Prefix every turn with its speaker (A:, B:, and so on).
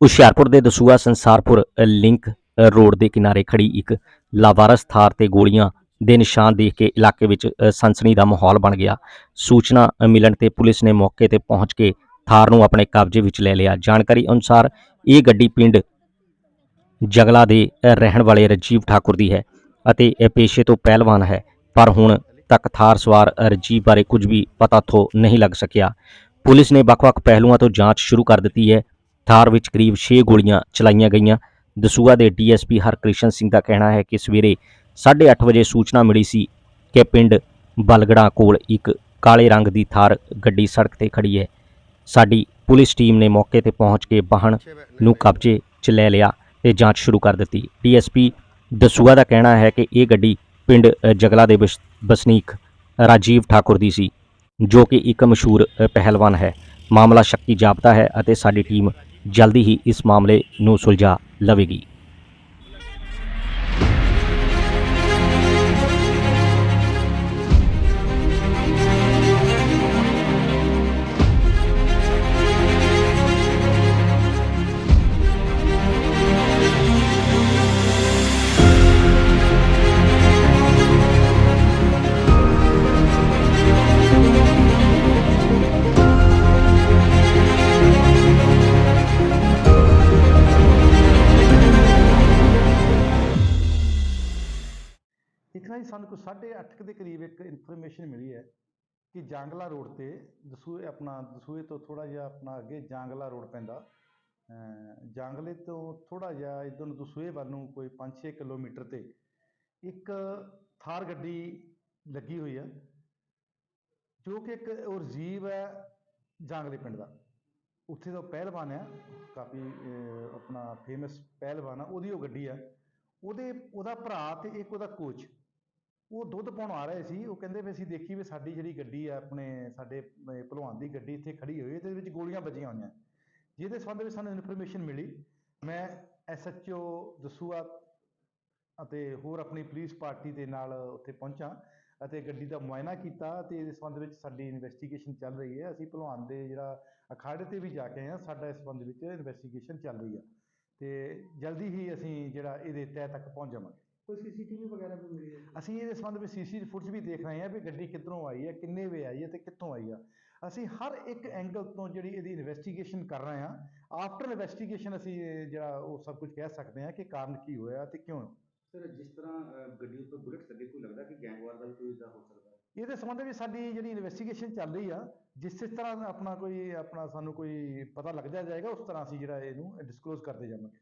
A: ਹੁਸ਼ਿਆਰਪੁਰ ਦੇ Dasuya Sansarpur link road ਦੇ ਕਿਨਾਰੇ ਖੜੀ ਇੱਕ ਲਾਵਾਰਸ ਥਾਰ ਤੇ ਗੋਲੀਆਂ ਦੇ ਨਿਸ਼ਾਨ ਦੇਖ ਕੇ ਇਲਾਕੇ ਵਿੱਚ ਅ, ਸਨਸਨੀ ਦਾ ਮਾਹੌਲ ਬਣ ਗਿਆ। ਸੂਚਨਾ ਮਿਲਣ ਤੇ ਪੁਲਿਸ ਨੇ ਮੌਕੇ ਤੇ ਪਹੁੰਚ ਕੇ ਥਾਰ ਨੂੰ ਆਪਣੇ ਕਬਜ਼ੇ ਵਿੱਚ ਲੈ ਲਿਆ। ਜਾਣਕਾਰੀ ਅਨੁਸਾਰ ਇਹ ਗੱਡੀ ਪਿੰਡ ਜਗਲਾ ਦੇ ਰਹਿਣ ਵਾਲੇ ਰਜੀਵ ਠਾਕੁਰ ਦੀ ਹੈ ਅਤੇ ਇਹ ਪੇਸ਼ੇ ਤੋਂ ਪਹਿਲਵਾਨ ਹੈ। ਪਰ ਹੁਣ ਤੱਕ ਥਾਰ ਸਵਾਰ ਅ, ਰਜੀਵ ਬਾਰੇ ਕੁਝ ਵੀ ਪਤਾ ਥੋ ਨਹੀਂ ਲੱਗ ਸਕਿਆ। ਪੁਲਿਸ ਨੇ ਵੱਖ-ਵੱਖ ਪਹਿਲੂਆਂ ਤੋਂ ਜਾਂਚ ਸ਼ੁਰੂ ਕਰ ਦਿੱਤੀ ਹੈ। ਥਾਰ ਵਿੱਚ ਕਰੀਬ 6 ਗੋਲੀਆਂ ਚਲਾਈਆਂ ਗਈਆਂ। ਦਸੂਆ ਦੇ ਡੀਐਸਪੀ ਹਰਕ੍ਰਿਸ਼ਨ ਸਿੰਘ ਦਾ ਕਹਿਣਾ ਹੈ ਕਿ ਸਵੇਰੇ 8:30 ਵਜੇ ਸੂਚਨਾ ਮਿਲੀ ਸੀ ਕਿ ਪਿੰਡ ਬਲਗੜਾ ਕੋਲ ਇੱਕ ਕਾਲੇ ਰੰਗ ਦੀ ਥਾਰ ਗੱਡੀ ਸੜਕ ਤੇ ਖੜੀ ਹੈ। ਸਾਡੀ ਪੁਲਿਸ ਟੀਮ ਨੇ ਮੌਕੇ ਤੇ ਪਹੁੰਚ ਕੇ ਵਾਹਨ ਨੂੰ ਕਬਜ਼ੇ 'ਚ ਲੈ ਲਿਆ ਤੇ ਜਾਂਚ ਸ਼ੁਰੂ ਕਰ ਦਿੱਤੀ। ਡੀਐਸਪੀ ਦਸੂਆ ਦਾ ਕਹਿਣਾ ਹੈ ਕਿ ਇਹ ਗੱਡੀ ਪਿੰਡ ਅ, ਜਗਲਾ ਦੇ ਵਸ- ਵਸਨੀਕ ਰਾਜੀਵ ਠਾਕੁਰ ਦੀ ਸੀ ਜੋ ਕਿ ਇੱਕ ਮਸ਼ਹੂਰ ਪਹਿਲਵਾਨ ਹੈ। ਮਾਮਲਾ ਸ਼ੱਕੀ ਜਾਪਦਾ ਹੈ ਅਤੇ ਸਾਡੀ ਟੀਮ ਜਲਦੀ ਹੀ ਇਸ ਮਾਮਲੇ ਨੂੰ ਸੁਲਝਾ ਲਵੇਗੀ।
B: ਇੱਕ ਨਾ ਜੀ ਸਾਨੂੰ ਕੋਈ 8:30 ਦੇ ਕਰੀਬ ਇੱਕ ਇਨਫੋਰਮੇਸ਼ਨ ਮਿਲੀ ਹੈ ਕਿ ਜਾਂਗਲਾ ਰੋਡ ਤੇ ਦਸੂਏ ਆਪਣਾ, ਦਸੂਏ ਤੋਂ ਥੋੜਾ ਜਿਹਾ ਆਪਣਾ ਅੱਗੇ ਜਾਂਗਲਾ ਰੋਡ ਪੈਂਦਾ। ਅਮ ਜਾਂਗਲੇ ਤੋਂ ਥੋੜਾ ਜਿਹਾ ਇਧਰ ਨੂੰ ਦਸੂਏ ਵੱਲ ਨੂੰ ਕੋਈ 5-6 ਕਿਲੋਮੀਟਰ ਤੇ ਇੱਕ ਥਾਰ ਗੱਡੀ ਲੱਗੀ ਹੋਈ ਹੈ ਜੋ ਕਿ ਇੱਕ ਉਹ ਰਜੀਵ ਹੈ ਜਾਂਗਲੇ ਪਿੰਡ ਦਾ। ਉੱਥੇ ਦਾ ਉਹ ਪਹਿਲਵਾਨ ਹੈ ਕਾਫੀ ਆਪਣਾ ਫੇਮਸ ਪਹਿਲਵਾਨ ਆ, ਉਹਦੀ ਉਹ ਗੱਡੀ ਹੈ ਉਹਦੇ, ਉਹਦਾ ਭਰਾ ਤੇ ਇੱਕ ਉਹਦਾ ਕੋਚ ਉਹ ਦੁੱਧ ਪਾਉਣ ਆ ਰਹੇ ਸੀ, ਉਹ ਕਹਿੰਦੇ ਵੀ ਅਸੀਂ ਦੇਖੀ ਵੀ ਸਾਡੀ ਜਿਹੜੀ ਗੱਡੀ ਆ, ਆਪਣੇ ਸਾਡੇ ਭਲਵਾਨ ਦੀ ਗੱਡੀ ਇੱਥੇ ਖੜੀ ਹੋਈ ਹੈ ਤੇ ਇਹਦੇ ਵਿੱਚ ਗੋਲੀਆਂ ਵੱਜੀਆਂ ਹੋਈਆਂ। ਜਿਹਦੇ ਸੰਬੰਧ ਵਿੱਚ ਸਾਨੂੰ ਇਨਫੋਰਮੇਸ਼ਨ ਮਿਲੀ। ਮੈਂ ਐਸਐਚਓ ਦਸੂਆ ਅਤੇ ਹੋਰ ਆਪਣੀ ਪੁਲਿਸ ਪਾਰਟੀ ਦੇ ਨਾਲ ਉੱਥੇ ਪਹੁੰਚਾ ਅਤੇ ਗੱਡੀ ਦਾ ਮੁਆਇਨਾ ਕੀਤਾ ਤੇ ਇਸ ਸੰਬੰਧ ਵਿੱਚ ਸਾਡੀ ਇਨਵੈਸਟੀਗੇਸ਼ਨ ਚੱਲ ਰਹੀ ਹੈ। ਅਸੀਂ ਭਲਵਾਨ ਦੇ ਜਿਹੜਾ ਅਖਾੜੇ ਤੇ ਵੀ ਜਾ ਕੇ ਆਏ ਹਾਂ, ਸਾਡਾ ਇਸ ਸੰਬੰਧ ਵਿੱਚ ਇਨਵੈਸਟੀਗੇਸ਼ਨ ਚੱਲ ਰਹੀ ਆ ਤੇ ਜਲਦੀ ਹੀ ਅਸੀਂ ਜਿਹੜਾ ਇਹਦੇ ਤਹਿ ਤੱਕ ਪਹੁੰਚ ਜਾਵਾਂਗੇ।
C: ਕੋਈ ਸੀਸੀਟੀਵੀ ਵਗੈਰਾ ਵੀ ਮਿਲੀ ਹੈ
B: ਅਸੀਂ ਇਹਦੇ ਸੰਬੰਧ ਵਿੱਚ ਸੀਸੀ ਫੁਟੇਜ ਵੀ ਦੇਖ ਰਹੇ ਹਾਂ ਵੀ ਗੱਡੀ ਕਿੱਧਰੋਂ ਆਈ ਹੈ ਕਿੰਨੇ ਵੇ ਆਈ ਹੈ ਤੇ ਕਿੱਥੋਂ ਆਈ ਆ। ਅਸੀਂ ਹਰ ਇੱਕ ਐਂਗਲ ਤੋਂ ਜਿਹੜੀ ਇਹਦੀ ਇਨਵੈਸਟੀਗੇਸ਼ਨ ਕਰ ਰਹੇ ਹਾਂ। ਆਫਟਰ ਇਨਵੈਸਟੀਗੇਸ਼ਨ ਅਸੀਂ ਜਿਹੜਾ ਉਹ ਸਭ ਕੁਝ ਕਹਿ ਸਕਦੇ ਹਾਂ ਕਿ ਕਾਰਨ ਕੀ ਹੋਇਆ ਤੇ ਕਿਉਂ।
C: ਸਰ ਜਿਸ ਤਰ੍ਹਾਂ ਗੱਡੀ ਉੱਪਰ ਬੁਲਟ ਲੱਗੇ ਕੋਈ ਲੱਗਦਾ ਕਿ ਗੈਂਗਵਾਰ ਦਾ ਵੀ ਕੋਈ ਇਦਾਂ ਹੋ ਸਕਦਾ ਹੈ?
B: ਇਹਦੇ ਸੰਬੰਧ ਵਿੱਚ ਸਾਡੀ ਜਿਹੜੀ ਇਨਵੈਸਟੀਗੇਸ਼ਨ ਚੱਲ ਰਹੀ ਆ ਜਿਸ ਜਿਸ ਤਰ੍ਹਾਂ ਆਪਣਾ ਕੋਈ ਆਪਣਾ ਸਾਨੂੰ ਕੋਈ ਪਤਾ ਲੱਗਦਾ ਜਾਏਗਾ ਉਸ ਤਰ੍ਹਾਂ ਅਸੀਂ ਜਿਹੜਾ ਇਹਨੂੰ ਡਿਸਕਲੋਜ਼ ਕਰਦੇ ਜਾਵਾਂਗੇ।